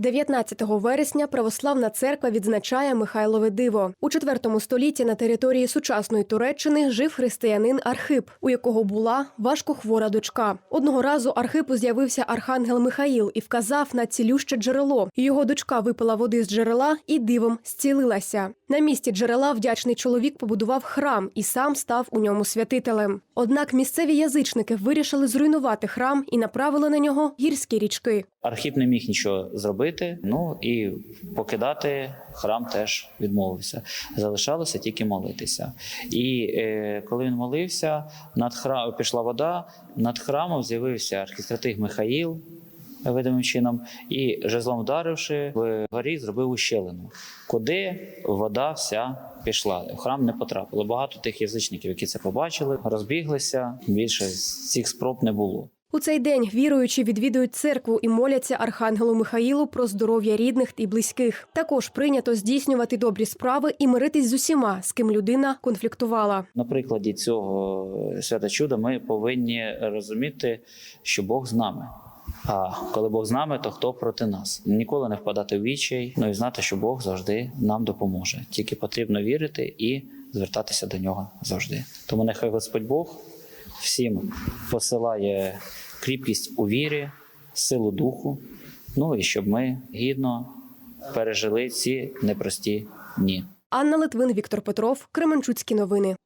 19 вересня православна церква відзначає Михайлове диво. У IV столітті на території сучасної Туреччини жив християнин Архип, у якого була важкохвора дочка. Одного разу Архипу з'явився архангел Михаїл і вказав на цілюще джерело. Його дочка випила води з джерела і дивом зцілилася. На місці джерела вдячний чоловік побудував храм і сам став у ньому святителем. Однак місцеві язичники вирішили зруйнувати храм і направили на нього гірські річки. Архіп не міг нічого зробити. Ну і покидати храм теж відмовився. Залишалося тільки молитися. І е, коли він молився, над храм пішла вода, над храмом з'явився архістратиг Михаїл. Видимим чином, і жезлом вдаривши в горі, зробив ущелину, куди вода вся пішла. В храм не потрапило. Багато тих язичників, які це побачили, розбіглися. Більше цих спроб не було. У цей день віруючі відвідують церкву і моляться архангелу Михаїлу про здоров'я рідних і близьких. Також прийнято здійснювати добрі справи і миритись з усіма, з ким людина конфліктувала. На прикладі цього свята чуда ми повинні розуміти, що Бог з нами. А коли Бог з нами, то хто проти нас? Ніколи не впадати в відчай, ну і знати, що Бог завжди нам допоможе. Тільки потрібно вірити і звертатися до нього завжди. Тому нехай Господь Бог всім посилає кріпкість у вірі, силу духу. Ну і щоб ми гідно пережили ці непрості дні. Анна Литвин, Віктор Петров, Кременчуцькі новини.